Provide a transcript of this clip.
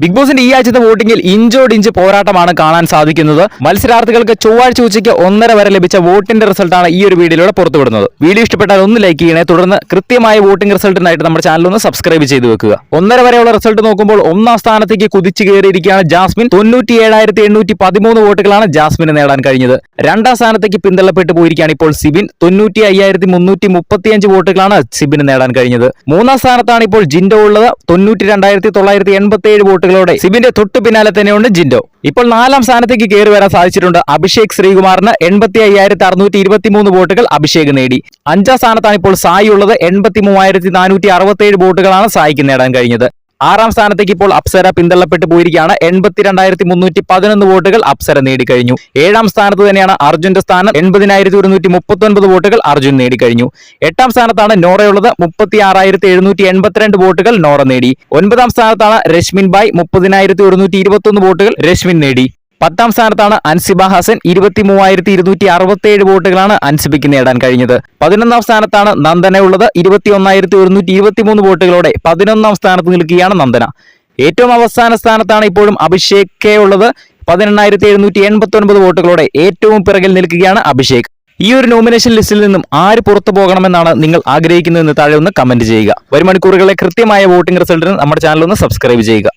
Big ബോസിന്റെ ഈ ആഴ്ചത്തെ വോട്ടിംഗിൽ ഇഞ്ചോട് ഇഞ്ച് പോരാട്ടമാണ് കാണാൻ സാധിക്കുന്നത്. മത്സരാർത്ഥികൾക്ക് ചൊവ്വാഴ്ച ഉച്ചയ്ക്ക് ഒന്നര വരെ ലഭിച്ച വോട്ടിന്റെ റിസൾട്ടാണ് ഈ ഒരു വീഡിയോയിലൂടെ പുറത്തുവിടുന്നത്. വീഡിയോ ഇഷ്ടപ്പെട്ടാൽ ഒന്ന് ലൈക്ക് ചെയ്യണേ. തുടർന്ന് കൃത്യമായ വോട്ടിംഗ് റിസൾട്ടിനായിട്ട് നമ്മുടെ ചാനൽ ഒന്ന് സബ്സ്ക്രൈബ് ചെയ്ത് വെക്കുക. ഒന്നര വരെയുള്ള റിസൾട്ട് നോക്കുമ്പോൾ ഒന്നാം സ്ഥാനത്തേക്ക് കുതിച്ചു കയറിയിരിക്കുകയാണ് ജാസ്മിൻ. തൊണ്ണൂറ്റി ഏഴായിരത്തി എണ്ണൂറ്റി പതിമൂന്ന് വോട്ടുകളാണ് ജാസ്മിന് നേടാൻ കഴിഞ്ഞത്. രണ്ടാം സ്ഥാനത്തേക്ക് പിന്തള്ളപ്പെട്ടു പോയിരിക്കുകയാണ് ഇപ്പോൾ സിബിൻ. തൊണ്ണൂറ്റി അയ്യായിരത്തി മുന്നൂറ്റി മുപ്പത്തിയഞ്ച് വോട്ടുകളാണ് സിബിന് നേടാൻ കഴിഞ്ഞത്. മൂന്നാം സ്ഥാനത്താണ് ഇപ്പോൾ ജിൻഡോ ഉള്ളത്. തൊണ്ണൂറ്റി രണ്ടായിരത്തി തൊള്ളായിരത്തി എൺപത്തി ഏഴ് വോട്ടുകളോടെ സിബിന്റെ തൊട്ടു പിന്നാലെ തന്നെയുണ്ട് ജിൻഡോ. ഇപ്പോൾ നാലാം സ്ഥാനത്തേക്ക് കയറി വരാൻ സാധിച്ചിട്ടുണ്ട് അഭിഷേക് ശ്രീകുമാറിന് എൺപത്തി അയ്യായിരത്തി അറുന്നൂറ്റി ഇരുപത്തി മൂന്ന് വോട്ടുകൾ അഭിഷേക് നേടി. അഞ്ചാം സ്ഥാനത്താണ് ഇപ്പോൾ സായി ഉള്ളത് എൺപത്തി മൂവായിരത്തി നാനൂറ്റി അറുപത്തി ഏഴ് വോട്ടുകളാണ് സായിക്ക് നേടാൻ കഴിഞ്ഞത്. ആറാം സ്ഥാനത്തേക്ക് ഇപ്പോൾ അപ്സര പിന്തള്ളപ്പെട്ട് പോയിരിക്കുകയാണ്. എൺപത്തിരണ്ടായിരത്തി മുന്നൂറ്റി പതിനൊന്ന് വോട്ടുകൾ അപ്സര നേടിക്കഴിഞ്ഞു. ഏഴാം സ്ഥാനത്ത് തന്നെയാണ് അർജുന്റെ സ്ഥാനം. എൺപതിനായിരത്തി ഒരുന്നൂറ്റി മുപ്പത്തി ഒൻപത് വോട്ടുകൾ അർജുൻ നേടിക്കഴിഞ്ഞു. എട്ടാം സ്ഥാനത്താണ് നോറയുള്ളത്. മുപ്പത്തി ആറായിരത്തി എഴുന്നൂറ്റി എൺപത്തിരണ്ട് വോട്ടുകൾ നോറ നേടി. ഒൻപതാം സ്ഥാനത്താണ് രശ്മിൻ ബായ് മുപ്പതിനായിരത്തി ഒരുന്നൂറ്റി ഇരുപത്തി ഒന്ന് വോട്ടുകൾ രശ്മിൻ നേടി. പത്താം സ്ഥാനത്താണ് അൻസിബ ഹസൻ ഇരുപത്തി മൂവായിരത്തി ഇരുന്നൂറ്റി അറുപത്തി ഏഴ് വോട്ടുകളാണ് അൻസിബയ്ക്ക് നേടാൻ കഴിഞ്ഞത്. പതിനൊന്നാം സ്ഥാനത്താണ് നന്ദന ഉള്ളത്. ഇരുപത്തി ഒന്നായിരത്തി ഒരുന്നൂറ്റി ഇരുപത്തി മൂന്ന് വോട്ടുകളോടെ പതിനൊന്നാം സ്ഥാനത്ത് നിൽക്കുകയാണ് നന്ദന. ഏറ്റവും അവസാന സ്ഥാനത്താണ് ഇപ്പോഴും അഭിഷേക് കെ ഉള്ളത്. പതിനെണ്ണായിരത്തി എഴുന്നൂറ്റി എൺപത്തി ഒൻപത് വോട്ടുകളോടെ ഏറ്റവും പിറകിൽ നിൽക്കുകയാണ് അഭിഷേക്. ഈ ഒരു നോമിനേഷൻ ലിസ്റ്റിൽ നിന്നും ആര് പുറത്തു പോകണമെന്നാണ് നിങ്ങൾ ആഗ്രഹിക്കുന്നതെന്ന് താഴെ ഒന്ന് കമന്റ് ചെയ്യുക. വരും മണിക്കൂറുകളെ കൃത്യമായ വോട്ടിംഗ് റിസൾട്ടിന് നമ്മുടെ ചാനൽ ഒന്ന് സബ്സ്ക്രൈബ് ചെയ്യുക.